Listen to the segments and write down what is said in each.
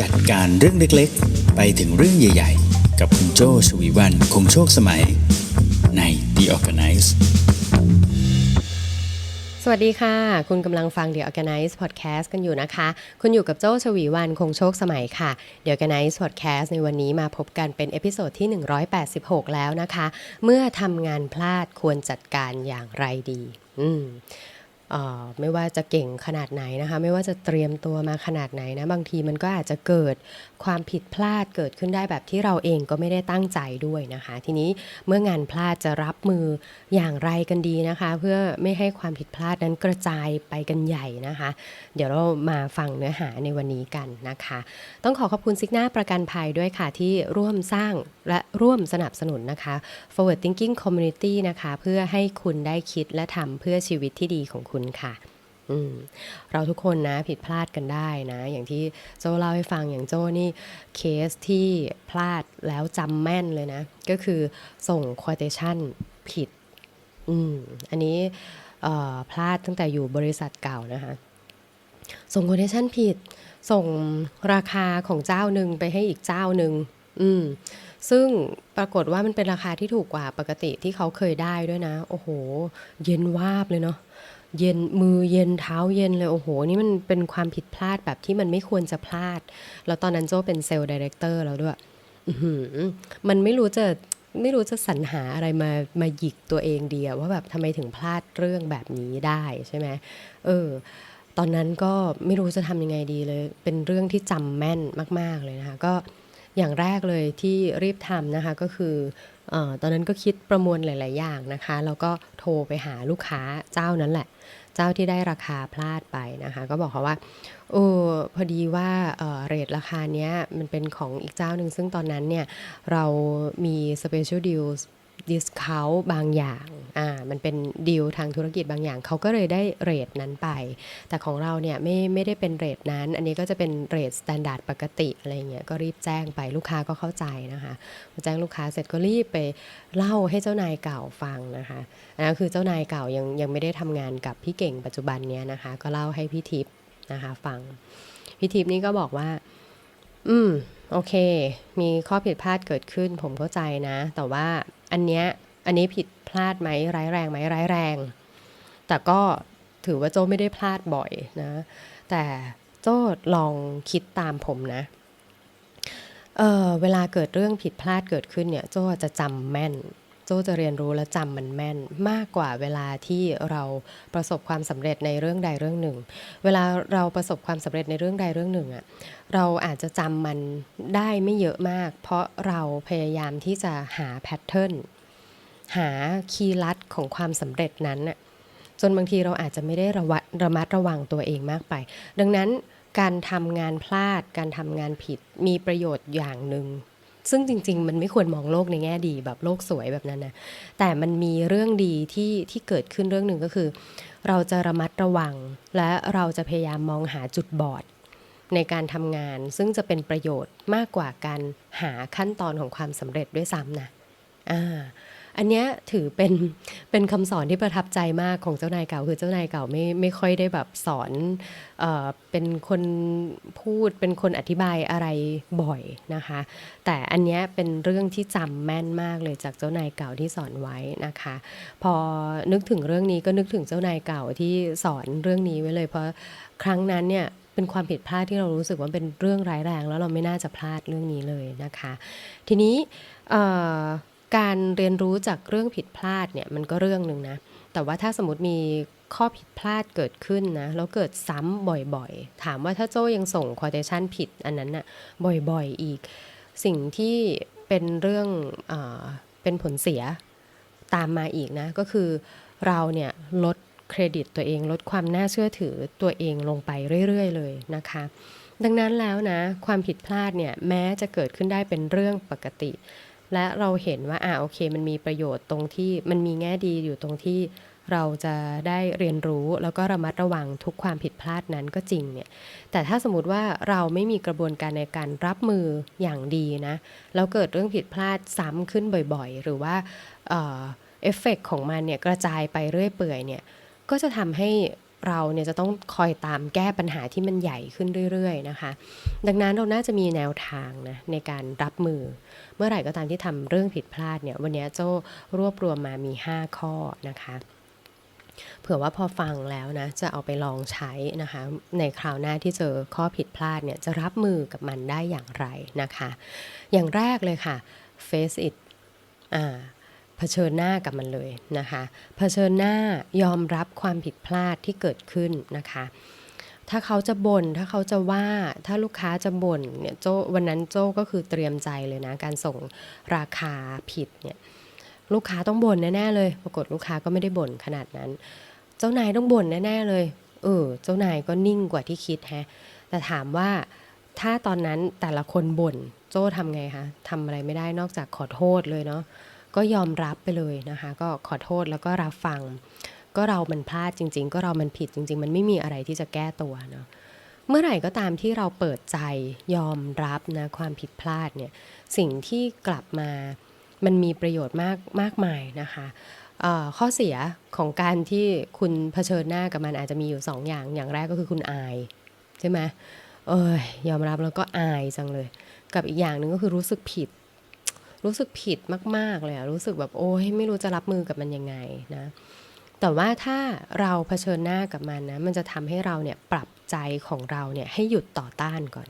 จัดการเรื่องเล็กๆ ไปถึงเรื่องใหญ่ๆ กับคุณโจชวีวันคงโชคสมัย ใน The Organize สวัสดีค่ะ คุณกำลังฟัง The Organize Podcast กันอยู่นะคะ คุณอยู่กับโจชวีวันคงโชคสมัยค่ะ The Organize Podcast ในวันนี้มาพบกันเป็นเอพิโซดที่ 186 แล้วนะคะ เมื่อทำงานพลาดควรจัดการอย่างไรดี อืม ไม่ว่าจะเก่งขนาดไหนนะคะ ไม่ว่าจะเตรียมตัวมาขนาดไหนนะ บางทีมันก็อาจจะเกิดความผิดพลาดเกิดขึ้นได้แบบที่เราเองก็ไม่ได้ตั้งใจด้วยนะคะ ทีนี้เมื่องานพลาดจะรับมืออย่างไรกันดีนะคะ เพื่อไม่ให้ความผิดพลาดนั้นกระจายไปกันใหญ่นะคะ เดี๋ยวเรามาฟังเนื้อหาในวันนี้กันนะคะ ต้องขอขอบคุณซิกนาประกันภัยด้วยค่ะที่ร่วมสร้างและร่วมสนับสนุนนะคะ Forward Thinking Community นะคะ เพื่อให้คุณได้คิดและทำเพื่อชีวิตที่ดีของคุณค่ะอืมเราทุกคนนะผิดพลาดกันได้นะ อย่างที่โจเล่าให้ฟังอย่างโจนี่เคสที่พลาดแล้วจำแม่นเลยนะ ก็คือส่ง quotation ผิดอืมอันนี้พลาดตั้งแต่อยู่บริษัทเก่านะคะ ส่ง quotation ผิด ส่งราคาของเจ้าหนึ่งไปให้อีกเจ้าหนึ่งอืมซึ่งปรากฏว่ามันเป็นราคาที่ถูกกว่าปกติที่เขาเคยได้ด้วยนะ โอ้โห เย็นวาบเลยเนาะ เย็นมือเย็นเท้าเย็นเลย โอ้โห นี่มันเป็นความผิดพลาดแบบที่มันไม่ควรจะพลาด แล้วตอนนั้นโจเป็นเซลล์ดีเรคเตอร์แล้วด้วยมันไม่รู้จะไม่รู้จะสรรหาอะไรมามาหยิกตัวเองเดียวว่าแบบทำไมถึงพลาดเรื่องแบบนี้ได้ใช่ไหมเออ ตอนนั้นก็ไม่รู้จะทำยังไงดีเลย เป็นเรื่องที่จำแม่นมาก ๆเลยนะคะ ก็อย่างแรกเลยที่รีบทำนะคะก็คือ ตอนนั้นก็คิดประมวลหลาย ๆ อย่างนะคะ แล้วก็โทรไปหาลูกค้าเจ้านั้นแหละ เจ้าที่ได้ราคาพลาดไปนะคะ ก็บอกเขาว่าโอ้พอดีว่าเเรทราคาเนี้ยมันเป็นของอีกเจ้าหนึ่งซึ่งตอนนั้นเนี่ยเรามีสเปเชียลดิล special deal discount บางอย่างอ่ามันเป็นดีลทางธุรกิจบางอย่าง เขาก็เลยได้เรทนั้นไป แต่ของเราเนี่ยไม่ไม่ได้เป็นเรทนั้น อันนี้ก็จะเป็นเรทสแตนดาร์ดปกติอะไรเงี้ยก็รีบแจ้งไปลูกค้าก็เข้าใจนะคะแจ้งลูกค้าเสร็จก็รีบไปเล่าให้เจ้านายเก่าฟังนะคะอันนั้นคือเจ้านายเก่ายังยังไม่ได้ทำงานกับพี่เก่งปัจจุบันเนี้ยนะคะ ก็เล่าให้พี่ทิพย์นะคะฟังพี่ทิพย์นี่ก็บอกว่า อืมโอเค มีข้อผิดพลาดเกิดขึ้นผมเข้าใจนะ แต่ว่า อันเนี้ยอันนี้ผิดพลาดไหมร้ายแรงไหมร้ายแรง แต่ก็ถือว่าโจ้ไม่ได้พลาดบ่อยนะ แต่โจ้ลองคิดตามผมนะเออเวลาเกิดเรื่องผิดพลาดเกิดขึ้นเนี่ยโจ้จะจำแม่น โจ้จะเรียนรู้และจำมันแม่นมากกว่าเวลาที่เราประสบความสำเร็จในเรื่องใดเรื่องหนึ่ง เวลาเราประสบความสำเร็จในเรื่องใดเรื่องหนึ่งอะเราอาจจะจำมันได้ไม่เยอะมาก เพราะเราพยายามที่จะหาแพทเทิร์นหาคีย์ลัดของความสำเร็จนั้นน่ะจนบางทีเราอาจจะไม่ได้ระวัดระมัดระวังตัวเองมากไป ดังนั้นการทำงานพลาด การทำงานผิดมีประโยชน์อย่างหนึ่ง ซึ่งจริง ๆ มันไม่ควรมองโลกในแง่ดีแบบโลกสวยแบบนั้นนะแต่มันมีเรื่องดีที่ที่เกิดขึ้นเรื่องหนึ่งก็คือ เราจะระมัดระวัง และเราจะพยายามมองหาจุดบอดในการทำงาน ซึ่งจะเป็นประโยชน์มากกว่าการหาขั้นตอนของความสำเร็จด้วยซ้ำนะอ่า อันเนี้ยถือเป็นเป็นคำสอนที่ประทับใจมากของเจ้านายเก่า คือเจ้านายเก่าไม่ไม่ค่อยได้แบบสอนเออเป็นคนพูดเป็นคนอธิบายอะไรบ่อยนะคะ แต่อันเนี้ยเป็นเรื่องที่จำแม่นมากเลยจากเจ้านายเก่าที่สอนไว้นะคะ พอนึกถึงเรื่องนี้ก็นึกถึงเจ้านายเก่าที่สอนเรื่องนี้ไว้เลย เพราะครั้งนั้นเนี่ยเป็นความผิดพลาดที่เรารู้สึกว่าเป็นเรื่องร้ายแรง แล้วเราไม่น่าจะพลาดเรื่องนี้เลยนะคะ ทีนี้เอ่อ การเรียนรู้จากเรื่องผิดพลาดเนี่ยมันก็เรื่องหนึ่งนะ แต่ว่าถ้าสมมติมีข้อผิดพลาดเกิดขึ้นนะแล้วเกิดซ้ำบ่อยๆ ถามว่าถ้าโจ้ยังส่ง quotation ผิดอันนั้นน่ะบ่อยๆอีก สิ่งที่เป็นเรื่องเอเป็นผลเสียตามมาอีกนะ ก็คือเราเนี่ยลดเครดิตตัวเองลดความน่าเชื่อถือตัวเองลงไปเรื่อยๆ เลยนะคะ ดังนั้นแล้วนะ ความผิดพลาดเนี่ยแม้จะเกิดขึ้นได้เป็นเรื่องปกติ และเราเห็นว่าอ่าโอเค มันมีประโยชน์ตรงที่มันมีแง่ดีอยู่ตรงที่เราจะได้เรียนรู้แล้วก็ระมัดระวังทุกความผิดพลาดนั้นก็จริงเนี่ย แต่ถ้าสมมติว่าเราไม่มีกระบวนการในการรับมืออย่างดีนะ แล้วเกิดเรื่องผิดพลาดซ้ำขึ้นบ่อยๆ หรือว่าเอ่อเอฟเฟกของมันเนี่ยกระจายไปเรื่อยเปื่อยเนี่ย ก็จะทำให้ เราเนี่ยจะต้องคอยตามแก้ปัญหาที่มันใหญ่ขึ้นเรื่อยๆนะคะ ดังนั้นเราน่าจะมีแนวทางนะในการรับมือ เมื่อไหร่ก็ตามที่ทำเรื่องผิดพลาดเนี่ยวันนี้โจ้รวบรวมมามี 5 ข้อนะคะเผื่อว่าพอฟังแล้วนะ จะเอาไปลองใช้นะคะ ในคราวหน้าที่เจอข้อผิดพลาดเนี่ยจะรับมือกับมันได้อย่างไรนะคะ อย่างแรกเลยค่ะ face it อ่า เผชิญหน้ากับมันเลยนะคะเผชิญหน้ายอมรับความผิดพลาดที่เกิดขึ้นนะคะ ถ้าเขาจะบน่นถ้าเขาจะว่าถ้าลูกค้าจะบ่นเนี่ยโจวันนั้นโจก็คือเตรียมใจเลยนะ การส่งราคาผิดเนี่ยลูกค้าต้องบ่นแน่ๆเลย ปรากฏลูกค้าก็ไม่ได้บ่นขนาดนั้น เจ้านายต้องบ่นแน่ๆเลยเออเจ้านายก็นิ่งกว่าที่คิดฮะแต่ถามว่าถ้าตอนนั้นแต่ละคนบ่นโจ้ทำไงคะทำอะไรไม่ได้นอกจากขอโทษเลยเนาะ ก็ยอมรับไปเลยนะคะ ก็ขอโทษแล้วก็รับฟัง ก็เรามันพลาดจริง ๆ ก็เรามันผิดจริง ๆ มันไม่มีอะไรที่จะแก้ตัวเนาะเมื่อไหร่ก็ตามที่เราเปิดใจยอมรับนะความผิดพลาดเนี่ยสิ่งที่กลับมามันมีประโยชน์มากมากมายนะคะข้อเสียของการที่คุณเผชิญหน้ากับมันอาจจะมีอยู่สองอย่างอย่างแรกก็คือคุณอายใช่ไหมเอ้ยยอมรับแล้วก็อายจังเลย กับอีกอย่างหนึ่งก็คือรู้สึกผิด รู้สึกผิดมาก ๆ เลยอะรู้สึกแบบโอ้ยไม่รู้จะรับมือกับมันยังไงนะ แต่ว่าถ้าเราเผชิญหน้ากับมันนะ มันจะทำให้เราเนี่ยปรับใจของเราเนี่ยให้หยุดต่อต้านก่อน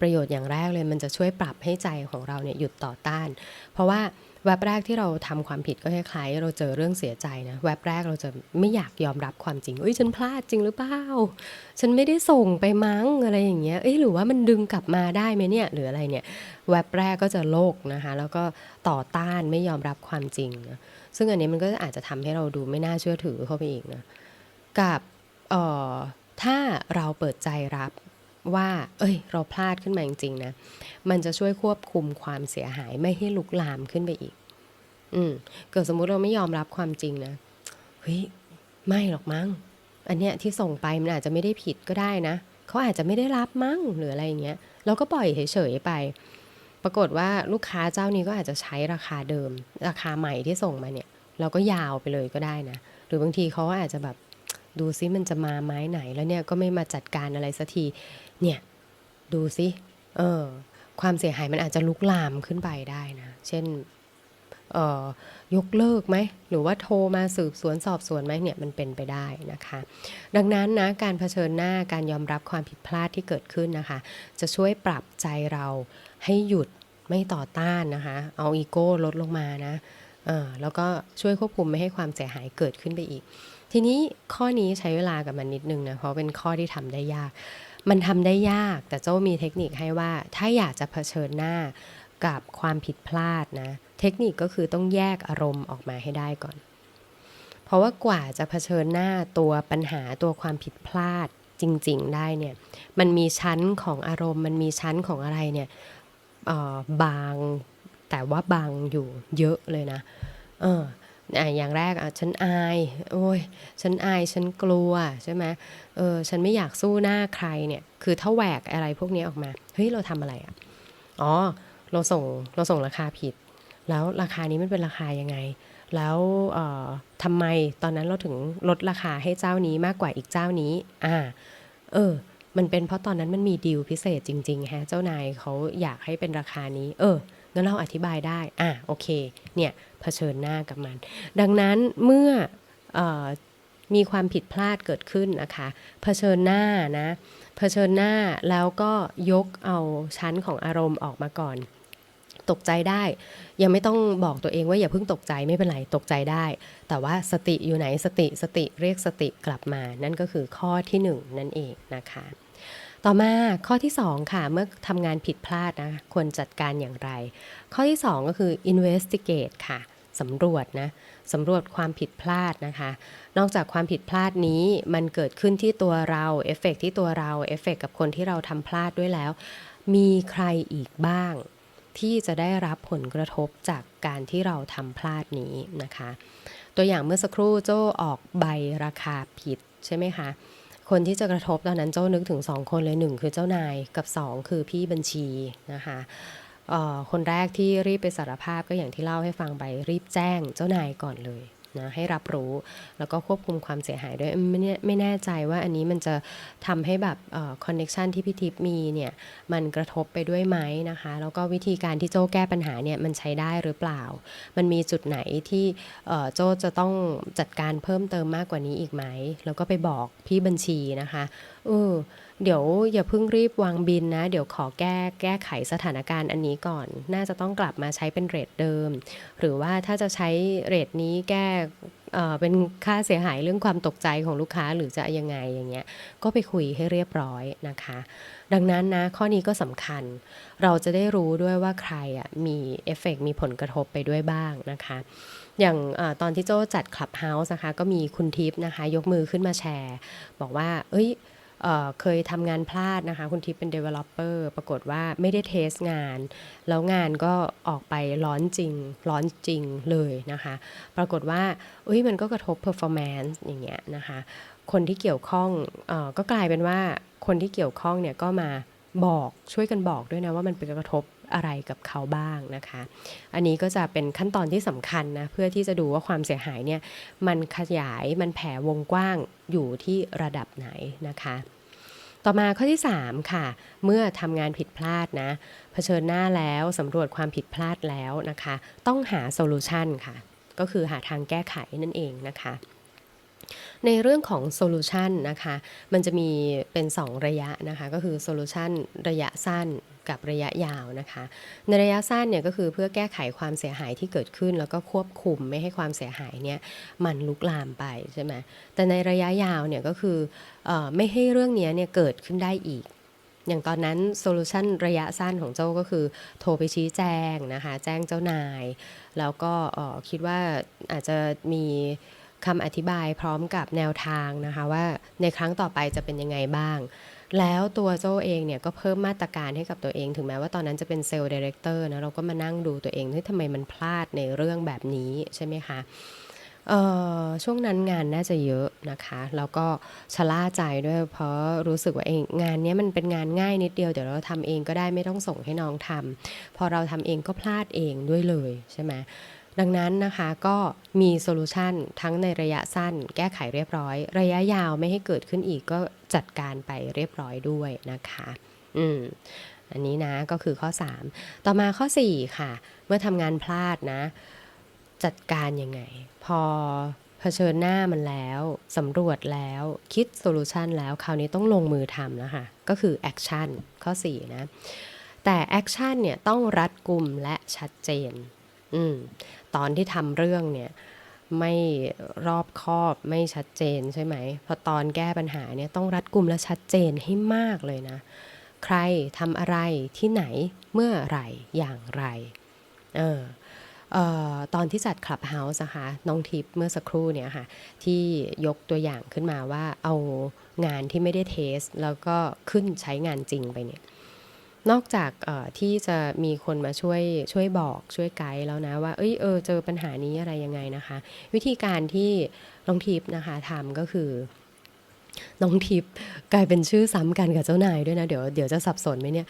ประโยชน์อย่างแรกเลยมันจะช่วยปรับให้ใจของเราเนี่ยหยุดต่อต้าน เพราะว่า แวบแรกที่เราทำความผิดก็คล้ายๆเราเจอเรื่องเสียใจนะแวบแรกเราจะไม่อยากยอมรับความจริงเอ้ยฉันพลาดจริงหรือเปล่าฉันไม่ได้ส่งไปมั้งอะไรอย่างเงี้ยเอ้ยหรือว่ามันดึงกลับมาได้ไหมเนี่ยหรืออะไรเนี่ยแวบแรกก็จะโลกนะคะแล้วก็ต่อต้านไม่ยอมรับความจริงนะซึ่งอันนี้มันก็อาจจะทำให้เราดูไม่น่าเชื่อถือเข้าไปอีกนะกับเอ่อถ้าเราเปิดใจรับ ว่า เอ้ย เราพลาดขึ้นมาจริงๆนะ มันจะช่วยควบคุมความเสียหายไม่ให้ลุกลามขึ้นไปอีก อืม เกิดสมมุติเราไม่ยอมรับความจริงนะ เฮ้ย ไม่หรอกมั้ง อันเนี้ยที่ส่งไปมันอาจจะไม่ได้ผิดก็ได้นะ เขาอาจจะไม่ได้รับมั้งหรืออะไรอย่างเงี้ย เราก็ปล่อยเฉยๆไป ปรากฏว่าลูกค้าเจ้านี้ก็อาจจะใช้ราคาเดิม ราคาใหม่ที่ส่งมาเนี่ย เราก็ยาวไปเลยก็ได้นะ หรือบางทีเขาอาจจะแบบดูซิมันจะมาไม้ไหนแล้วเนี่ยก็ไม่มาจัดการอะไรสักที เนี่ย ดูซิเออความเสียหายมันอาจจะลุกลามขึ้นไปได้นะ เช่นเอ่อยกเลิกไหม หรือว่าโทรมาสืบสวนสอบสวนไหมเนี่ยมันเป็นไปได้นะคะ ดังนั้นนะการเผชิญหน้าการยอมรับความผิดพลาดที่เกิดขึ้นนะคะ จะช่วยปรับใจเราให้หยุดไม่ต่อต้านนะคะ เอาอีโก้ลดลงมานะเออแล้วก็ช่วยควบคุมไม่ให้ความเสียหายเกิดขึ้นไปอีก ทีนี้ข้อนี้ใช้เวลากับมันนิดนึงนะเพราะเป็นข้อที่ทำได้ยาก มันทำได้ยากแต่โจ้มีเทคนิคให้ว่า ถ้าอยากจะเผชิญหน้ากับความผิดพลาดนะ เทคนิคก็คือต้องแยกอารมณ์ออกมาให้ได้ก่อน เพราะว่ากว่าจะเผชิญหน้าตัวปัญหาตัวความผิดพลาดจริง ๆ ได้เนี่ย มันมีชั้นของอารมณ์ มันมีชั้นของอะไรเนี่ยออบางแต่ว่าบางอยู่เยอะเลยนะ เออ ออย่างแรกอะฉันอาย โอ้ย ฉันอาย ฉันกลัวใช่ไหมเออ ฉันไม่อยากสู้หน้าใครเนี่ย คือถ้าแหวกอะไรพวกนี้ออกมา เฮ้ย เราทำอะไรอะ อ๋อ เราส่ง เราส่งราคาผิด แล้วราคานี้มันเป็นราคายังไง แล้วเอ่อทำไมตอนนั้นเราถึงลดราคาให้เจ้านี้มากกว่าอีกเจ้านี้ อ่า เออ มันเป็นเพราะตอนนั้นมันมีดีลพิเศษจริงๆฮะ เจ้านายเขาอยากให้เป็นราคานี้ เออ งั้นเราอธิบายได้ อะโอเค เนี่ยเผชิญหน้ากับมัน ดังนั้นเมื่อออมีความผิดพลาดเกิดขึ้นนะคะเผชิญหน้านะเผชิญหน้าแล้วก็ยกเอาชั้นของอารมณ์ออกมาก่อน ตกใจได้ ยังไม่ต้องบอกตัวเองว่าอย่าเพิ่งตกใจไม่เป็นไรตกใจได้ แต่ว่าสติอยู่ไหนสติสติเรียกสติกลับมา นั่นก็คือข้อที่หนึ่งนั่นเองนะคะ ต่อมาข้อที่สองค่ะ เมื่อทำงานผิดพลาดนะ ควรจัดการอย่างไร ข้อที่สองก็คือ investigate ค่ะสำรวจนะสำรวจความผิดพลาดนะคะ นอกจากความผิดพลาดนี้มันเกิดขึ้นที่ตัวเราเอฟเฟกต์ที่ตัวเราเอฟเฟกต์กับคนที่เราทำพลาดด้วยแล้ว มีใครอีกบ้าง ที่จะได้รับผลกระทบจากการที่เราทำพลาดนี้นะคะ ตัวอย่างเมื่อสักครู่โจ้ออกใบราคาผิดใช่ไหมคะ คนที่จะกระทบตอนนั้นเจ้านึกถึงสองคนเลยหนึ่งคือเจ้านายกับสองคือพี่บัญชีนะคะคนแรกที่รีบไปสารภาพก็อย่างที่เล่าให้ฟังไปรีบแจ้งเจ้านายก่อนเลย นะให้รับรู้ แล้วก็ควบคุมความเสียหายด้วยไม่แน่ไม่แน่ใจว่าอันนี้มันจะทำให้แบบคอนเน็ชันที่พี่ทิพย์มีเนี่ยมันกระทบไปด้วยไหมนะคะ แล้วก็วิธีการที่โจ้แก้ปัญหาเนี่ยมันใช้ได้หรือเปล่า มันมีจุดไหนที่โจ้จะต้องจัดการเพิ่มเติมมากกว่านี้อีกไหมแล้วก็ไปบอกพี่บัญชีนะคะเออ เดี๋ยวอย่าเพิ่งรีบวางบินนะ เดี๋ยวขอแก้แก้ไขสถานการณ์อันนี้ก่อน น่าจะต้องกลับมาใช้เป็นเรทเดิม หรือว่าถ้าจะใช้เรทนี้แก้เป็นค่าเสียหายเรื่องความตกใจของลูกค้าหรือจะยังไงอย่างเงี้ยก็ไปคุยให้เรียบร้อยนะคะ ดังนั้นนะข้อนี้ก็สำคัญ เราจะได้รู้ด้วยว่าใครอะมีเอฟเฟกมีผลกระทบไปด้วยบ้างนะคะอย่างอตอนที่โจ้จัด Clubhouse นะคะก็มีคุณทิพย์นะคะ ยกมือขึ้นมาแชร์ บอกว่า เอ้ย เเคยทำงานพลาดนะคะ คุณทิพย์เป็น Developer ปรากฏว่าไม่ได้เทสงาน แล้วงานก็ออกไปร้อนจริง ร้อนจริงเลยนะคะ ปรากฏว่าเอ้ยมันก็กระทบ performance อย่างเงี้ยนะคะ คนที่เกี่ยวข้องออก็กลายเป็นว่าคนที่เกี่ยวข้องเนี่ยก็มา บอกช่วยกันบอกด้วยนะว่ามันเป็นกระทบอะไรกับเขาบ้างนะคะ อันนี้ก็จะเป็นขั้นตอนที่สำคัญนะเพื่อที่จะดูว่าความเสียหายเนี่ยมันขยายมันแผ่วงกว้างอยู่ที่ระดับไหนนะคะต่อมาข้อที่ 3 ค่ะ เมื่อทำงานผิดพลาดนะเผชิญหน้าแล้วสำรวจความผิดพลาดแล้วนะคะ ต้องหาโซลูชันค่ะ ก็คือหาทางแก้ไขนั่นเองนะคะ ในเรื่องของโซลูชันนะคะมันจะมีเป็น 2 ระยะนะคะก็คือโซลูชันระยะสั้นกับระยะยาวนะคะ ในระยะสั้นเนี่ยก็คือเพื่อแก้ไขความเสียหายที่เกิดขึ้น แล้วก็ควบคุมไม่ให้ความเสียหายเนี่ยมันลุกลามไปใช่ไหมแต่ในระยะยาวเนี่ยก็คือออไม่ให้เรื่องเนี้ยเนี่ยเกิดขึ้นได้อีกอย่างตอนนั้นโซลูชันระยะสั้นของเจ้าก็คือ โทรไปชี้แจงนะคะ แจ้งเจ้านาย แล้วก็ออคิดว่าอาจจะมี คำอธิบายพร้อมกับแนวทางนะคะว่าในครั้งต่อไปจะเป็นยังไงบ้าง แล้วตัวโจเองเนี่ยก็เพิ่มมาตรการให้กับตัวเอง ถึงแม้ว่าตอนนั้นจะเป็นเซลล์ดีเรคเตอร์นะเราก็มานั่งดูตัวเองที่ทำไมมันพลาดในเรื่องแบบนี้ใช่ไหมคะช่วงนั้นงานน่าจะเยอะนะคะ แล้วก็ชะล่าใจด้วยเพราะรู้สึกว่าเองงานนี้มันเป็นงานง่ายนิดเดียว เดี๋ยวเราทำเองก็ได้ไม่ต้องส่งให้น้องทำพอเราทำเองก็พลาดเองด้วยเลยใช่ไหม ดังนั้นนะคะก็มีโซลูชันทั้งในระยะสั้น แก้ไขเรียบร้อย ระยะยาวไม่ให้เกิดขึ้นอีกก็จัดการไปเรียบร้อยด้วยนะคะ อืมอันนี้นะก็คือข้อ 3 ต่อมาข้อ 4 ค่ะ เมื่อทำงานพลาดนะ จัดการยังไง พอเผชิญหน้ามันแล้วสำรวจแล้วคิดโซลูชันแล้วคราวนี้ต้องลงมือทำแล้วค่ะก็คือแอคชั่นข้อ 4 นะ แต่แอคชั่นเนี่ยต้องรัดกุมและชัดเจน อืมตอนที่ทำเรื่องเนี่ยไม่รอบคอบไม่ชัดเจนใช่ไหม พอตอนแก้ปัญหาเนี่ยต้องรัดกุมและชัดเจนให้มากเลยนะ ใครทำอะไรที่ไหนเมื่อไหร่อย่างไร เออเอ่อตอนที่จัด Clubhouse นะคะน้องทิพย์เมื่อสักครู่เนี่ยค่ะ ที่ยกตัวอย่างขึ้นมาว่าเอางานที่ไม่ได้เทส แล้วก็ขึ้นใช้งานจริงไปเนี่ย นอกจากที่จะมีคนมาช่วยช่วยบอกช่วยไกด์แล้วนะว่า เอ้ยเออเจอปัญหานี้อะไรยังไงนะคะ วิธีการที่น้องทิพย์นะคะทำก็คือน้องทิพย์กลายเป็นชื่อซ้ำกันกับเจ้านายด้วยนะ เดี๋ยวเดี๋ยวจะสับสนไหมเนี่ย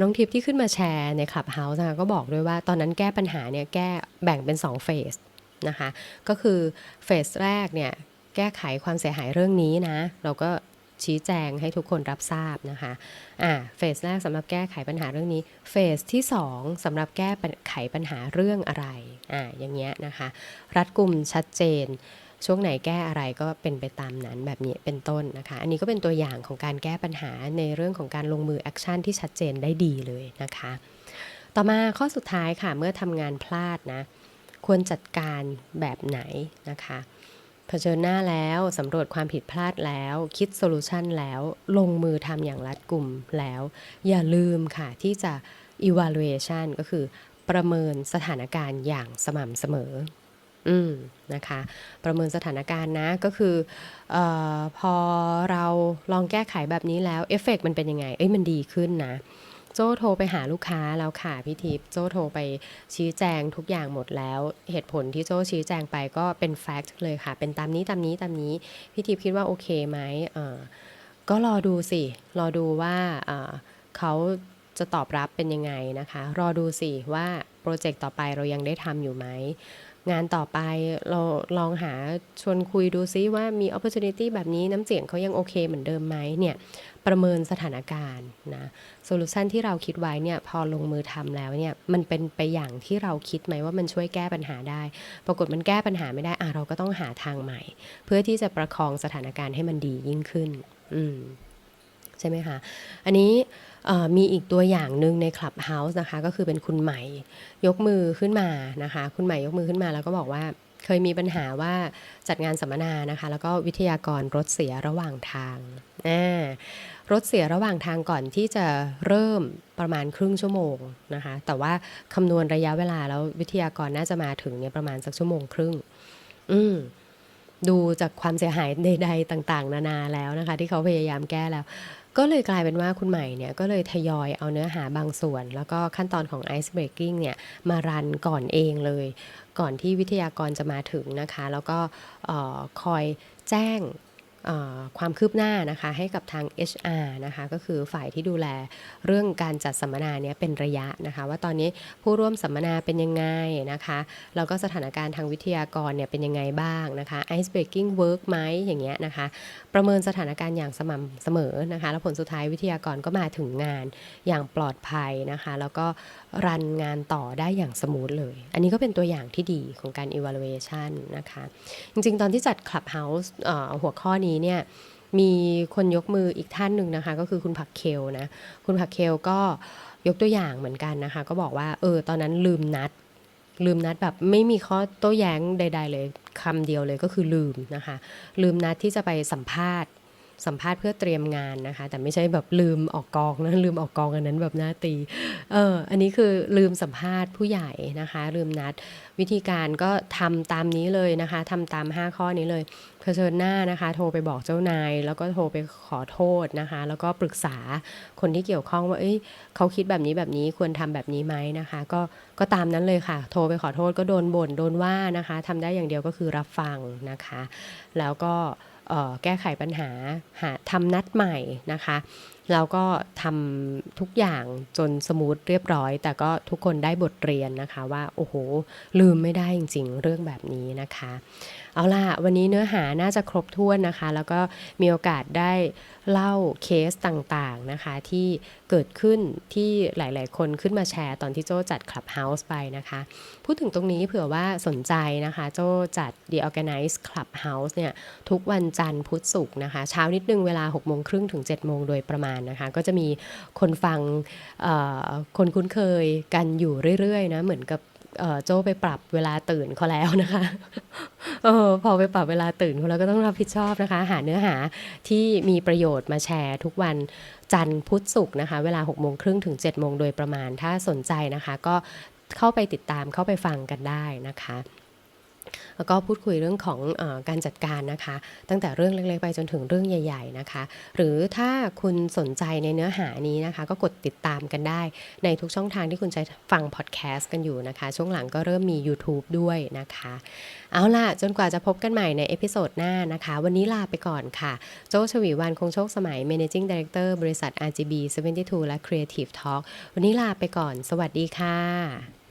น้องทิพย์ที่ขึ้นมาแชร์ในคลับเฮาส์นะคะก็บอกด้วยว่าตอนนั้นแก้ปัญหาเนี่ยแก้แบ่งเป็น2เฟสนะคะ ก็คือเฟสแรกเนี่ยแก้ไขความเสียหายเรื่องนี้นะ เราก็ ชี้แจงให้ทุกคนรับทราบนะคะอ่าเฟสแรกสำหรับแก้ไขปัญหาเรื่องนี้เฟสที่2สำหรับแก้ไขปัญหาเรื่องอะไรอ่าอย่างเงี้ยนะคะรัดกลุ่มชัดเจนช่วงไหนแก้อะไรก็เป็นไปตามนั้นแบบนี้เป็นต้นนะคะ อันนี้ก็เป็นตัวอย่างของการแก้ปัญหาในเรื่องของการลงมือแอคชั่นที่ชัดเจนได้ดีเลยนะคะ ต่อมาข้อสุดท้ายค่ะเมื่อทำงานพลาดนะ ควรจัดการแบบไหนนะคะ ผชิญหน้าแล้วสำรวจความผิดพลาดแล้ว คิดโซลูชันแล้ว ลงมือทำอย่างรัดกลุ่มแล้ว อย่าลืมค่ะที่จะ evaluation ก็คือ ประเมินสถานการณ์อย่างสม่ำเสมอ อืมนะคะ ประเมินสถานการณ์นะก็คือออพอเราลองแก้ไขแบบนี้แล้วเอฟเฟกต์มันเป็นยังไง เอ้ยมันดีขึ้นนะ โจ้โทรไปหาลูกค้าแล้วค่ะพี่ทิพย์โจ้โทรไปชี้แจงทุกอย่างหมดแล้ว เหตุผลที่โจ้ชี้แจงไปก็เป็นแฟกต์เลยค่ะ เป็นตามนี้ตามนี้ตามนี้พี่ทิพย์คิดว่าโอเคไหมเออก็รอดูสิ รอดูว่าเออเขาจะตอบรับเป็นยังไงนะคะ รอดูสิว่าโปรเจกต์ต่อไปเรายังได้ทำอยู่ไหม งานต่อไปเราลองหาชวนคุยดูซิว่ามี opportunity แบบนี้น้ำเสียงเขายังโอเคเหมือนเดิมไหมเนี่ยประเมินสถานการณ์นะโซลูชันที่เราคิดไว้เนี่ยพอลงมือทำแล้วเนี่ยมันเป็นไปอย่างที่เราคิดไหมว่ามันช่วยแก้ปัญหาได้ ปรากฏมันแก้ปัญหาไม่ได้อะเราก็ต้องหาทางใหม่ เพื่อที่จะประคองสถานการณ์ให้มันดียิ่งขึ้น อืม ใช่ไหมคะอันนี้มีอีกตัวอย่างหนึ่งใน Clubhouse นะคะ ก็คือเป็นคุณใหม่ยกมือขึ้นมานะคะ คุณใหม่ยกมือขึ้นมาแล้วก็บอกว่าเคยมีปัญหาว่าจัดงานสัมมนานะคะ แล้วก็วิทยากรรถเสียระหว่างทาง รถเสียระหว่างทางก่อนที่จะเริ่มประมาณครึ่งชั่วโมงนะคะ แต่ว่าคำนวณระยะเวลาแล้ววิทยากรน่าจะมาถึงเนี่ยประมาณสักชั่วโมงครึ่ง อืมดูจากความเสียหายใด ๆ ต่าง ๆ นานาแล้วนะคะ ที่เขาพยายามแก้แล้ว ก็เลยกลายเป็นว่าคุณใหม่เนี่ยก็เลยทยอยเอาเนื้อหาบางส่วน แล้วก็ขั้นตอนของ Ice Breaking เนี่ยมารันก่อนเองเลย ก่อนที่วิทยากรจะมาถึงนะคะ แล้วก็ออคอยแจ้ง ความคืบหน้านะคะให้กับทาง HR นะคะก็คือฝ่ายที่ดูแลเรื่องการจัดสัมมนาเนี้ยเป็นระยะนะคะว่าตอนนี้ผู้ร่วมสัมมนาเป็นยังไงนะคะแล้วก็สถานการณ์ทางวิทยากรเนี่ยเป็นยังไงบ้างนะคะ Ice Breaking Work ไหมอย่างเงี้ยนะคะประเมินสถานการณ์อย่างสม่ำเสมอนะคะแล้วผลสุดท้ายวิทยากรก็มาถึงงานอย่างปลอดภัยนะคะแล้วก็รันงานต่อได้อย่างสมูทเลย อันนี้ก็เป็นตัวอย่างที่ดีของการ evaluation นะคะจริงๆ ตอนที่จัด Clubhouse หัวข้อนี้เนี่ยมีคนยกมืออีกท่านหนึ่งนะคะ ก็คือคุณผักเคลนะคุณผักเคลก็ยกตัวอย่างเหมือนกันนะคะ ก็บอกว่าเออตอนนั้นลืมนัด ลืมนัดแบบไม่มีข้อโต้แย้งใด ๆ เลยคำเดียวเลยก็คือลืมนะคะ ลืมนัดที่จะไปสัมภาษณ์ สัมภาษณ์เพื่อเตรียมงานนะคะ แต่ไม่ใช่แบบลืมออกกองนะลืมออกกองอันนั้นแบบหน้าตีเอออันนี้คือลืมสัมภาษณ์ผู้ใหญ่นะคะ ลืมนัด วิธีการก็ทำตามนี้เลยนะคะทำตาม 5 ข้อนี้เลยเผชิญหน้านะคะ โทรไปบอกเจ้านาย แล้วก็โทรไปขอโทษนะคะ แล้วก็ปรึกษาคนที่เกี่ยวข้องว่าเอ้ยเขาคิดแบบนี้แบบนี้ควรทำแบบนี้ไหมนะคะ ก็ก็ตามนั้นเลยค่ะ โทรไปขอโทษก็โดนบ่นโดนว่านะคะทำได้อย่างเดียวก็คือรับฟังนะคะ แล้วก็ แก้ไขปัญหาหาทำนัดใหม่นะคะแล้วก็ทำทุกอย่างจนสมูทเรียบร้อย แต่ก็ทุกคนได้บทเรียนนะคะว่า โอ้โห ลืมไม่ได้จริง ๆ เรื่องแบบนี้นะคะ เอาล่ะ วันนี้เนื้อหาน่าจะครบถ้วนนะคะ แล้วก็มีโอกาสได้เล่าเคสต่างๆนะคะ ที่เกิดขึ้นที่หลายๆ คนขึ้นมาแชร์ตอนที่โจจัด Clubhouse ไปนะคะ พูดถึงตรงนี้เผื่อว่าสนใจนะคะ โจจัด The Organize Clubhouse เนี่ย ทุกวันจันทร์พุธศุกร์นะคะ เช้านิดนึงเวลา6โมงครึ่งถึง7โมงโดยประมาณนะคะ ก็จะมีคนฟังคนคุ้นเคยกันอยู่เรื่อยๆนะเหมือนกับ โจ้ไปปรับเวลาตื่นเขาแล้วนะคะเออพอไปปรับเวลาตื่นเขาแล้วก็ต้องรับผิดชอบนะคะ หาเนื้อหาที่มีประโยชน์มาแชร์ทุกวันจันทร์พุธศุกร์นะคะ เวลา6โมงครึ่งถึง7โมงโดยประมาณถ้าสนใจนะคะ ก็เข้าไปติดตามเข้าไปฟังกันได้นะคะ แล้วก็พูดคุยเรื่องของอการจัดการนะคะ ตั้งแต่เรื่องเล็กๆไปจนถึงเรื่องใหญ่ๆนะคะ หรือถ้าคุณสนใจในเนื้อหานี้นะคะ ก็กดติดตามกันได้ ในทุกช่องทางที่คุณใช้ฟังพอดแคสต์กันอยู่นะคะ ช่วงหลังก็เริ่มมี YouTube ด้วยนะคะ เอาล่ะ จนกว่าจะพบกันใหม่ในเอพิโซดหน้านะคะ วันนี้ลาไปก่อนค่ะ โจชวีวันคงโชคสมัย Managing Director บริษัท RGB 72 และ Creative Talk วันนี้ลาไปก่อน สวัสดีค่ะ